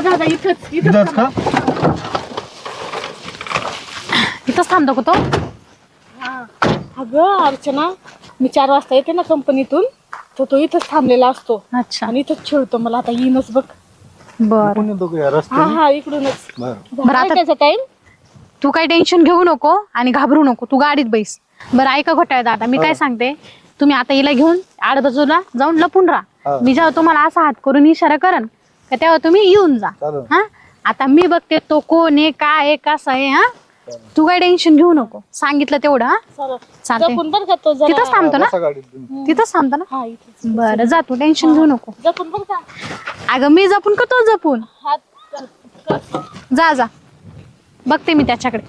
दादा इथंच इथंच इथंच का इथंच थांबतो का तो. हा. अगं अर्चना मी चार वाजता येते ना कंपनीतून तर तो इथंच थांबलेला असतो. अच्छा. आणि इथंच खेळतो मला. आता येईनच बघ. बर. कोणी दोघं या हा रस्त्याने? हा इकडूनच. बरं. बरं, आता- त्याचा टाइम तू काही टेन्शन घेऊ नको आणि घाबरू नको. तू गाडीत बैस. बरं ऐका घोटाळे दादा मी काय सांगते? तुम्ही आता हिला घेऊन आडबाजूला जाऊन लपून राहा. हा. मी जेव्हा तुम्हाला असा हात करून इशारा करन का तेव्हा तुम्ही येऊन जा. चालेल. हा? आता मी बघते तो कोण आहे काय आहे कसं आहे हा? तू काही टेन्शन घेऊ नको. सांगितलं तेवढं हा? चालतंय. जपून बरं का तो जरा तिथंच थांबतो ना? बसा गाडीत तुम्ही. तिथंच थांबतो ना? हा बरं जा तू टेन्शन घेऊ नको. जपून बरं का? अगं मी जपून का तो जपून? हात. जा जा. बघते मी त्याच्याकडे.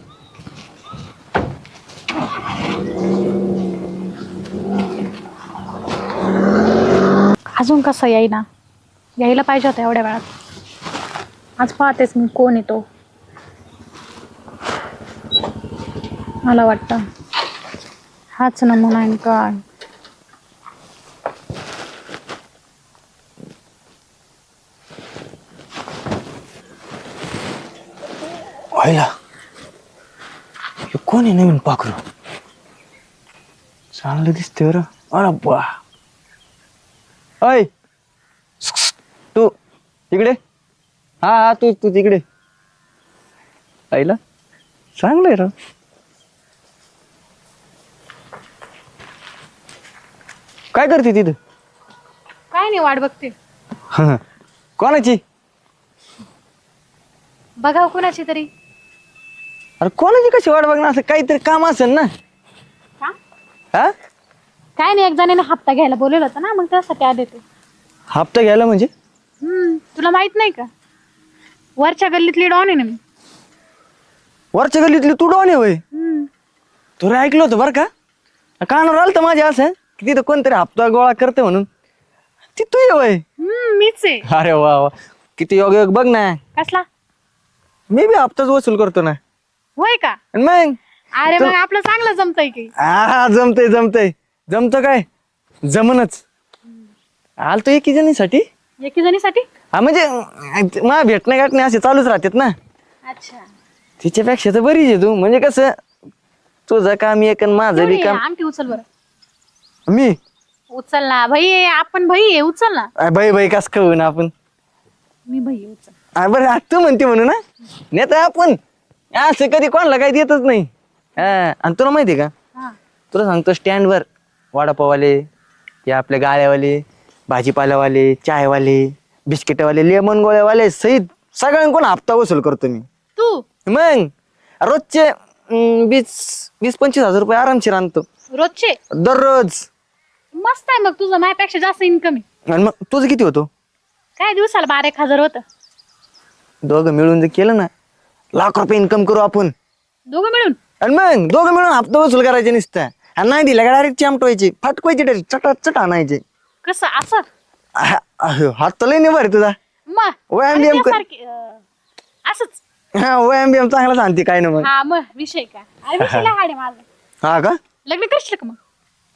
अजून कसं येईना? यायला पाहिजे होतं एवढ्या वेळात. आज पाहतेच मी कोण येतो मला वाटतं. हाच नमुना आहे काय व्हायला. हे कोण आहे नवीन पाखरू? चांगलं दिसते बरं. अरे बा. अय तिकडे हा हा तू तू तिकडे आईला? चांगलं आहे राव. काय करते तिथं? काय नाही वाट बघते. कोणाची? बघाव कोणाची तरी. अरे कोणाची कशी वाट बघणार? असं काहीतरी काम असेल ना? का? हा? काय नाही एक जणाने हप्ता घ्यायला बोलवलं होतं ना मग त्यासाठी आले ते. हप्ता घ्यायला म्हणजे? हम्म, तुला माहीत नाही का? वरच्या गल्लीतली डॉन आहे ना मी. वरच्या गल्लीतली तू डॉन आहे होय? हम्म. तुला ऐकलं होतं बरं का? कानावर आलं तर माझ्या असं की तिथं कोणतरी हप्ता गोळा करते म्हणून. ती तू ये होय. हम्म, मीच आहे. अरे वा वा. किती योग योग बघ ना. कसला? मी बी हप्ताच वसूल करतो ना. होय का? आणि मग? अरे मग आपलं चांगलं जमतंय की. हा जमतय जमतय. जमतं काय? जमनच. आलतो एकी जणीसाठी? एकी जणीसाठी हा म्हणजे मला भेटणे गाठणे असे चालूच राहतात ना. अच्छा. तिच्यापेक्षा तर बरीच आहे तू. म्हणजे कसं तुझं काम एक आणि माझं बी काम. आमटी उचल बरं. मी? उचल ना. भाई आपण भाई आहे उचल ना. बाई बाई कस खाऊ ना आपण? मी भाई आहे, उचल. आ, बरं आ, तू म्हणते म्हणून ना. नेता आपण. असं कधी कोणाला काही देतच नाही. हा, आणि तुला माहिती आहे का? हा. तुला सांगतो स्टँडवर वडापाववाले हे आपले गाळ्यावाले भाजीपाल्यावाले चायवाले बिस्किटवाले लेमन गोळ्यावाले सहित सगळ्यांकडून हप्ता वसूल करतो मी. तू? मग? रोजचे अं, वीस वीस पंचवीस हजार रुपये आरामशीर आणतो. रोजचे? दररोज. मस्त आहे मग तुझं माझ्यापेक्षा जास्त इन्कम आहे. आणि मग तुझं किती होतो? काय दिवसाला बारा एक हजार होतं? दोघं मिळून जर केलं ना लाख रुपये इन्कम करू आपण. दोघं मिळून? आणि मग? दोघं मिळून हप्ता वसूल करायचे नुसतं. आणि नाही दिला का डायरेक्ट चामटवायचे फाटकवायचे डायरेक्ट चटा चट आणायचे. कसं असं? हात तर लय नाही तुझा. मग आणि बियाम कर. त्यासारखी, अं, असंच. हा व्यायाम बियाम चांगला सांगते काय ना मग. हा मग विषय का अरे विषय लय हाड आहे माझं. हा का? लग्न करशील का मग?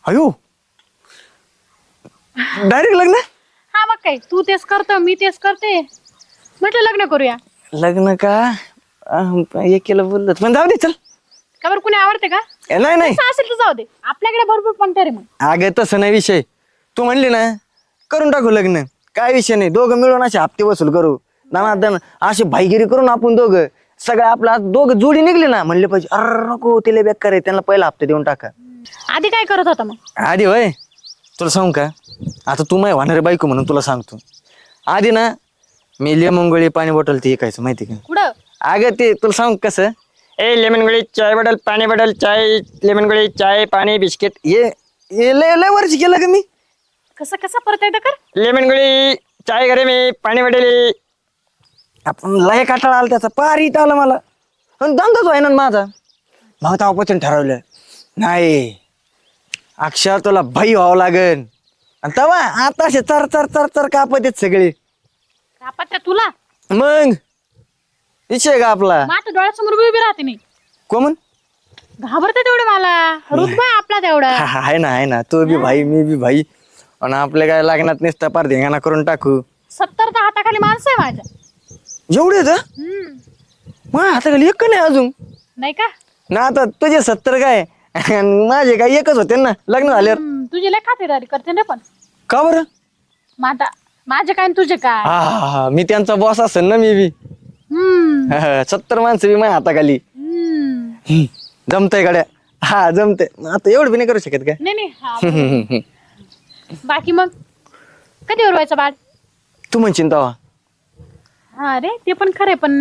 अयो. डायरेक्ट लग्न? हा मग काय तू तेच करतो मी तेच करते. म्हटलं लग्न करूया. लग्न का? आह, एकीला बोललो पण जाऊ दे चल. का बरं कुणी आवडते का? ए, नाही नाही. असेल तर जाऊ दे. आपल्याकडे भरपूर पण रे मग. अगं तसं नाही विषय. तू म्हणली ना करून टाकू लग्न. काय विषय नाही दोघं मिळून असे हप्ते वसूल करू. दन असे भाईगिरी करून आपण दोघं. सगळं आपलं दोघं जोडी निघली ना म्हणले पाहिजे अरे नको तिला बेकार आहे त्यांना पहिला हप्ते देऊन टाका. आधी काय करत होता मग? आधी होय तुला सांगू का? आता तू माय होणारे बायको म्हणून तुला सांगतो. आधी ना मी लेमन गोळी पाणी बॉटल ते ऐकायचं माहिती का? कुठं? अगं ते तुला सांग कसं? ए लेमन गोळी चाय बॉटल पाणी बॉटल चाय लेमन गोळी चाय पाणी बिस्किट हे हे लय लय वर्ष केलं का मी? कसं कसं परत एकदा कर. लेमन गोळी चाय करे मी पाणी बॉटल आपण लय काटाळा आला त्याचा पार इथं आला मला. आणि धंदाच आहे ना माझा. मग तेव्हापासून ठरवलं. नाही अक्षर तुला भाई व्हावं लागन. आणि तेव्हा आता असे चर चर चर चर कापत आहेत सगळे. कापात्या तुला? मग? विषय का आपला? आता डोळ्यासमोर उभी राहते मी. कोमन? घाबरते तेवढे मला. रुतबा आपला तेवढा. हा, हा, आहे ना आहे ना. तू बी भाई मी बी भाई. आणि आपल्या काय लागण्यात नुसतं पार धिंगाणा करून टाकू. सत्तर तर हाताखाली माणसं आहे माझ्या. हं? हम्म. मग आता खाली एक नाही अजून? नाही का? ना आता तुझे सत्तर काय? आणि माझे काय एकच होते ना लग्न झाल्यावर. हम्म, तुझी लय खातेदारी करते ना पण. का बरं? मग आता माझे काय आणि तुझे काय? हा हा हा. मी त्यांचा बॉस असेल ना मी बी. हम्म. सत्तर माणसं बी माझ्या हाताखाली. हम्म. जमतय गाड्या. हा जमतय. आता एवढं बी नाही करू शकत काय? नाही नाही हा, बाकी मग? कधी उरवायचं बाळ? तू म्हणशील तवा हा रे ते पण खरे पण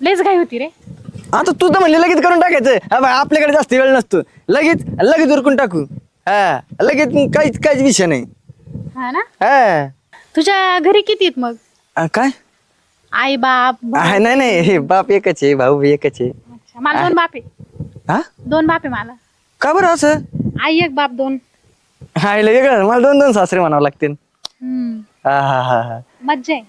लेच घाई होती रे. आता तू तर म्हणले लगेच करून टाकायचं. हा आपल्याकडे जास्त वेळ नसतो. लगेच लगेच उरकून टाकू. हा लगेच काहीच काहीच विषय नाही. हा ना? हा. तुझ्या घरी किती आहेत मग? काय? आई बाप भाऊ? नाही नाही हे बाप एकच आहे भाऊ एकच आहे. अच्छा, मला दोन बाप आहे. हा? दोन बाप आहे मला. का बरं असं? आई एक बाप दोन. इला वेगळं मला दोन दोन सासरे म्हणावं लागतील. हम्म. हा हा हा हा. मज्जा आहे.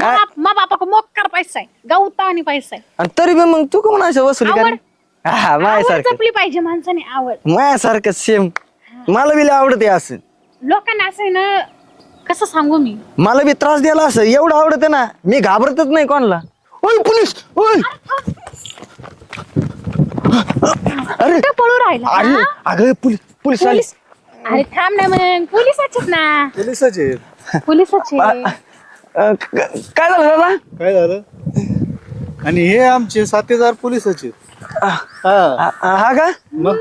मा बाप- मा बापा को मोक्कर पैसा आहे. गौता आणि पैसा आहे. आणि तरी बी मग तू का म्हणा असं वसुली आवड. कर हा आवड माझ्यासारखं. जपली पाहिजे माणसाने आवड. माझ्यासारखं सेम मला बी लय आवडते असं. लोकांना असं आहे ना कसं सांगू मी? मला बी त्रास द्यायला असं एवढं आवडतं ना मी घाबरतच नाही कोणाला. ओय पोलीस! ओय! अरे! कुठं पळू राहिला? अरे हा? अगं पोलीस पोलीस आले. पोलीस अरे थांब ना मग. पोलिसाचेच ना. पोलिसच. आहेत पोलिसाचे अ, क- काय झालं दादा? काय झालं? आणि हे आमचे साथीदार पोलिसच. आहेत हा. हा का? मग?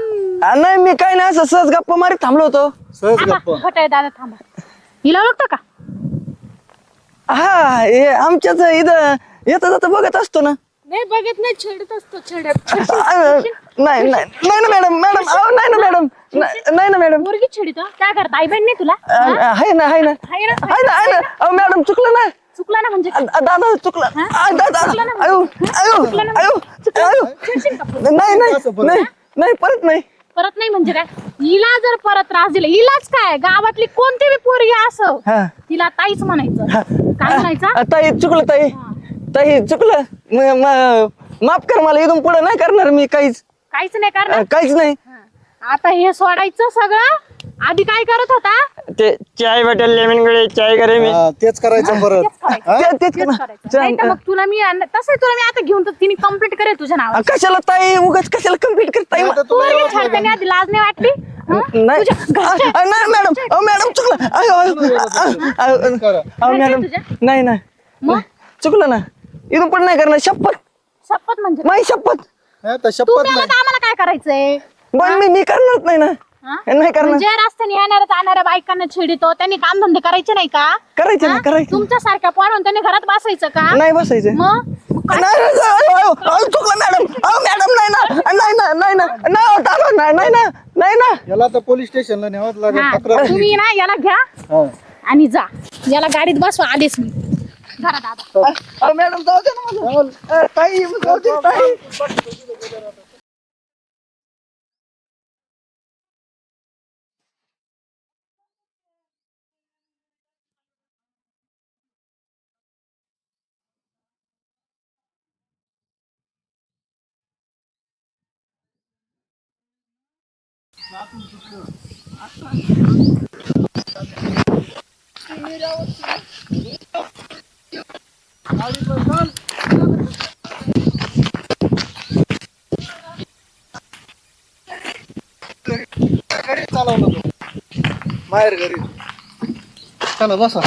नाही मी काय नाही असं सहज गप्पा मारीत थांबलो होतो. सहज गप्पा. घटाय दादा थांबा. हिला ओळखतो का? हा हे आमच्याच इथं येता जाता बघत असतो ना. नाही बघत नाही छेडत असतो छेडत. नाही नाही नाही ना मॅडम मॅडम अहो, नाही ना मॅडम नाही नाही ना मॅडम. मुलगी छेडितो काय करता? आई बहीण नाही तुला? आहे ना आहे ना. आहे ना? आहे ना आहे ना. अहो मॅडम चुकलं ना. चुकला ना म्हणजे आ, दादा चुकलं दादा अयो अयो नाही नाही नाही नाही परत नाही. परत नाही म्हणजे काय? हिला जर परत त्रास दिला हिलाच काय? गावातली कोणती बी पोरगी असं हा. तिला ताईच म्हणायचं. काय म्हणायचं? आ, ताई चुकलं ताई. ताई चुकलं. म- म- माफ कर मला इथून पुढे नाही करणार मी काहीच. काहीच नाही करणार? काहीच नाही. आता हे सोडायचं सगळं? आधी काय करत होता? ते चाय बॉटल लेमन गळे चाय करे मी. हा, तेच करायचं परत. तेच करायचं. हा? ते- तेच तेच ना. करायचं. नाही तर मग तुला मी तसं तुला मी आता घेऊन तर तिने कंप्लीट करेल तुझ्या नावावर. आ, कशाला ताई? उगाच कशाला कंप्लीट करता आता तुला आधी लाज नाही वाटली? हं? नाही. नाही मॅडम. मॅडम चुकलं. मॅडम? नाही नाही. मग? चुकलं ना? इथून पण नाही करणार शपथ. शपथ म्हणजे? माझी शपथ. हा, तू शपथ त्याला नाही. तर आम्हाला काय करायचंय? पण मी मी करणारच नाही ना. हा? नाही करणार. म्हणजे रस्त्याने येणाऱ्या जाणाऱ्या बायकांना छेडितो त्यांनी कामधंदे करायचे नाही का? करायचं ना? करायचं तुमच्या सारख्या पोरांना त्यांनी घरात बसायचं का? नाही बसायचं. मग? नाही चुकलं मॅडम. अहो मॅडम नाही ना. नाही ना नाही ना. नाही हो, दादा, नाही नाही ना नाही ना. याला तर पोलीस स्टेशनला न्यावंच लागेल. हा, तक्रार तुम्ही ना याला घ्या हा. आणि जा. याला गाडीत बसवा आलेच मी घरा दादा. अहो, मॅडम जाऊ दे ना मला अ, ताई जाऊ दे ताई. घरी चालवलं तो बाहेर घरी चला बसा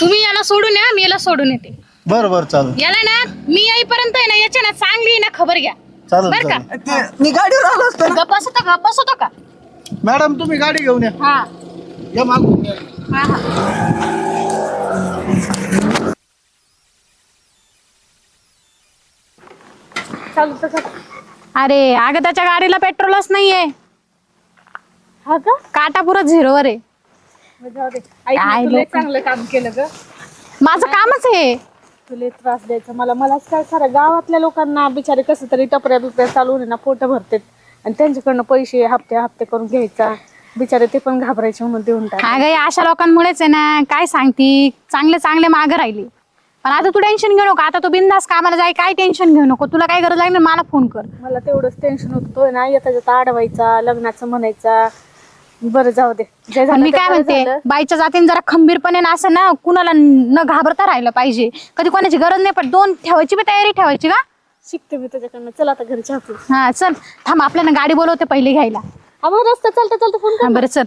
तुम्ही याला सोडून या मी याला सोडून येते. बर बर चालेल. याला ना मी येईपर्यंत आहे ना याच्या ना चांगली ना खबर घ्या. चालेल बर का? चालेल. ते मी गाडीवर आलो असतो ना. गप्प बसतो का गप्प बसतो का? मॅडम तुम्ही गाडी घेऊन या. हा. या मागून. या. हा हा. चालू अरे अगं त्याच्या गाडीला पेट्रोलच नाहीये. हा का काटा पुरा झिरोवर आहे. मग जाऊ दे. ऐक ना, काय तुला लोकं. चांगलं काम केलं ग. माझं कामच आहे. तुला त्रास द्यायचा. मला मलाच काय सारा गावातल्या लोकांना बिचारे कसं तरी टपऱ्या बिपऱ्या चालून आहे ना पोटं भरतेत. आणि त्यांच्याकडनं पैसे हप्ते हप्ते करून घ्यायचा. बिचारे ते पण घाबरायचे म्हणून देऊन टाक अगं या अशा लोकांमुळेच आहे ना काय सांगती? चांगले चांगले मागं राहिली. पण आता तू टेन्शन घेऊ नको. आता तू बिंदास कामाला जाय काय टेन्शन घेऊ नको? तुला काय गरज लागली मला फोन कर. मला तेवढंच टेन्शन होतं. ना येता जाता अडवायचा लग्नाचं म्हणायचा. बरं जाऊ दे. जे पण झालं मी ते काय बरं म्हणते झालं. बाईच्या जातीने जरा खंबीरपणे ना असं ना कुणाला न घाबरता राहिलं पाहिजे. कधी कोणाची गरज नाही पण दोन ठेवायची बी तयारी ठेवायची का? शिकते मी तुझ्याकडनं. चल आता घरी चहा पिऊ. हा चल. थांब आपल्याला गाडी बोलवते पहिले घ्यायला. अगं रस्ता चालता चालता फोन हा बरं चल.